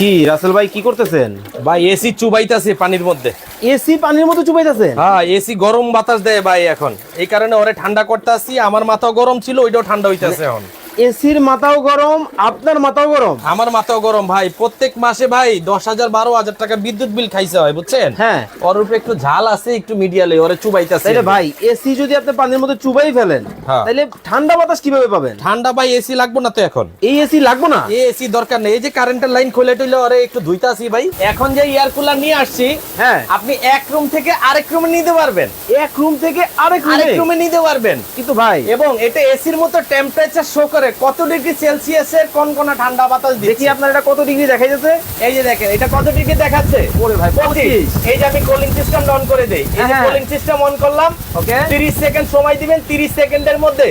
কি রাসেল ভাই কি করতেছেন? ভাই এসি চুবাইতাছে পানির মধ্যে। এসি পানির মতো চুবাইতাছে হ্যাঁ এসি গরম বাতাস দেয় ভাই এখন। এই কারণে ওরে ঠান্ডা করতে আসি আমার মাথা গরম ছিল ওইটাও ঠান্ডা হইতাছে এখন। এসির মাথাও গরম আপনার মাথাও গরম? আমার মাথাও গরম ভাই। প্রত্যেক মাসে ভাই দশ হাজার বারো হাজার টাকা বিদ্যুৎ বিল খাইছে হয় বুঝছেন? হ্যাঁ। ওর উপরে একটু ঝাল আছে একটু মিডিয়ালে ওরে চুবাইতাছে। ভাই এসি যদি আপনি পানির মধ্যে চুবাই ফেলেন হ্যাঁ। তাইলে ঠান্ডা বাতাস কীভাবে পাবেন? ঠান্ডা ভাই এসি লাগবো না তো এখন। এই এসি লাগবে না? এই এসি দরকার নেই। এই যে কারেন্টের লাইন খুলে টইলে ওরে একটু ধুইতে আসি ভাই। এখন যে এয়ার কুলার নিয়ে আসছি হ্যাঁ। আপনি এক রুম থেকে আরেক রুমে নিতে পারবেন। এক রুম থেকে আরেক রুমে নিতে পারবেন। কিন্তু ভাই এবং এটা এসির মতো টেম্পারেচার শো করে কত ডিগ্রি সেলসিয়াসের কোন কোন ঠান্ডা বাতাস দেখি আপনার এটা কত ডিগ্রি দেখা যাচ্ছে এই যে দেখেন এটা কত ডিগ্রি দেখাচ্ছে? ওরে ভাই, 25 এই যে আমি কুলিং সিস্টেম অন করে দেই। এই যে। কুলিং সিস্টেম অন করলাম ওকে। 30 সেকেন্ড সময় দিবেন 30 সেকেন্ডের মধ্যে।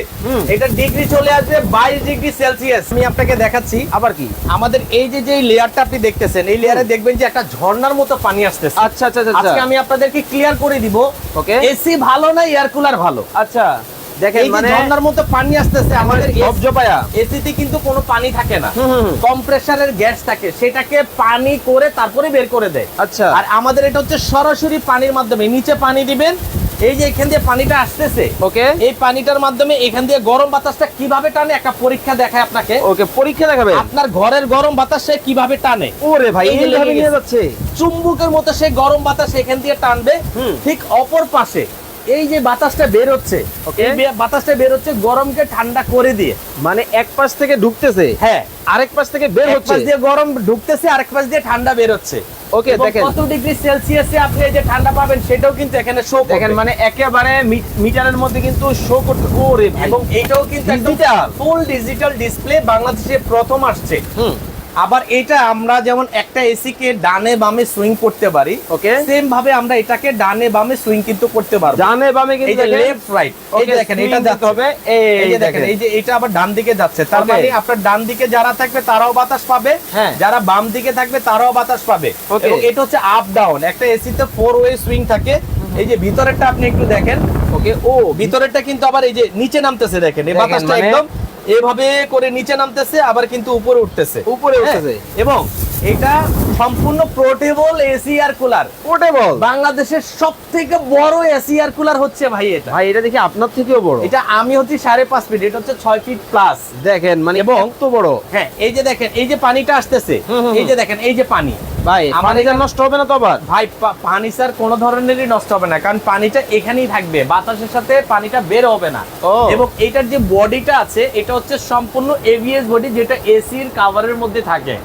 এটা ডিগ্রি চলে আসবে 22 ডিগ্রি সেলসিয়াস। আমি আপনাকে দেখাচ্ছি। আবার কি? আমাদের এই যে যে লেয়ারটা আপনি দেখতেছেন এই লেয়ারে দেখবেন যে একটা ঝর্ণার মতো পানি আসতেছে। আচ্ছা আচ্ছা আচ্ছা আজকে আমি আপনাদেরকে ক্লিয়ার করে দিব। ওকে। এসি ভালো না এয়ার কুলার ভালো? আচ্ছা। দেখেন মানে ঝর্ণার মতো পানি আসতেছে আমাদের ঝপঝপায়া এসিতে কিন্তু কোনো পানি থাকে না। কম্প্রেসারের গ্যাস থাকে সেটাকে পানি করে তারপরে বের করে দেয়। আচ্ছা। আর আমাদের এটা হচ্ছে সরাসরি পানির মাধ্যমে নিচে পানি দিবেন এই যে এখান দিয়ে পানিটা আসতেছে ওকে। এই পানিটার মাধ্যমে এখান দিয়ে গরম বাতাসটা কীভাবে টানে? একটা পরীক্ষা দেখায় আপনাকে। ওকে পরীক্ষা দেখাবে আপনার ঘরের গরম বাতাস সে কীভাবে টানে? ওরে ভাই এইভাবে নিয়ে যাচ্ছে। চুম্বকের মতো সে গরম বাতাস এখান দিয়ে টানবে ঠিক অপর পাশে। এই যে বাতাসটা বের হচ্ছে এই বাতাসটা বের হচ্ছে গরমকে ঠান্ডা করে দিয়ে। মানে এক পাশ থেকে ঢুকতেছে হ্যাঁ। আরেক পাশ থেকে বের হচ্ছে। পাশ দিয়ে গরম ঢুকতেছে আরেক পাশ দিয়ে ঠান্ডা বের হচ্ছে। ওকে দেখেন। কত ডিগ্রি সেলসিয়াসে আপনি এই যে ঠান্ডা পাবেন সেটাও কিন্তু এখানে শো দেখেন মানে একেবারে মিটারের মধ্যে কিন্তু শো করতে ওরে এবং এটাও কিন্তু একদম ফুল ডিজিটাল ডিসপ্লে বাংলাদেশে প্রথম আসছে। হুম। আবার এটা আমরা যেমন একটা এসি কে ডানে বামে সুইং করতে পারি ওকে সেম ভাবে আমরা এটাকে ডানে বামে সুইং কিন্তু করতে পারব। ডানে বামে এই কিন্তু যে লেফট রাইট এই যে দেখেন এটা যাচ্ছে। হবে। এই এই যে দেখেন। এই যে এটা আবার ডান দিকে যাচ্ছে। তার মানে আপনার ডান দিকে যারা থাকবে তারাও বাতাস পাবে। হ্যাঁ। যারা বাম দিকে থাকবে তারাও বাতাস পাবে. এবং এটা হচ্ছে আপ ডাউন একটা এসি তে ফোর ওয়ে সুইং থাকে। এই যে ভিতরেরটা আপনি একটু দেখেন। ওকে ও ভিতরেরটা কিন্তু আবার এই যে নিচে নামতেছে দেখেন। এই বাতাসটা মানে- একদম এভাবে করে নিচে নামতেছে আবার কিন্তু উপরে উঠতেছে উপরে হ্যাঁ, উঠতেছে। এবং এটা সম্পূর্ণ পোর্টেবল এসি আর কুলার। পোর্টেবল? বাংলাদেশের সব থেকে বড় এসি আর কুলার হচ্ছে ভাই এটা। ভাই এটা দেখি আপনার থেকেও বড়। এটা আমি হচ্ছি সাড়ে পাঁচ ফিট এটা হচ্ছে ছয় ফিট প্লাস দেখেন মানে এবং- এত বড়। হ্যাঁ এই যে দেখেন এই যে পানিটা আসতেছে এই যে দেখেন এই যে পানি। ভাই পানিটা নষ্ট হবে না তো আবার? ভাই পা- পানি স্যার কোনো ধরনেরই নষ্ট হবে না কারণ পানিটা এখানেই থাকবে বাতাসের সাথে পানিটা বের হবে না। এবং এটার যে বডিটা আছে এটা হচ্ছে সম্পূর্ণ এভিএস বডি যেটা এসির কাভারের মধ্যে থাকে।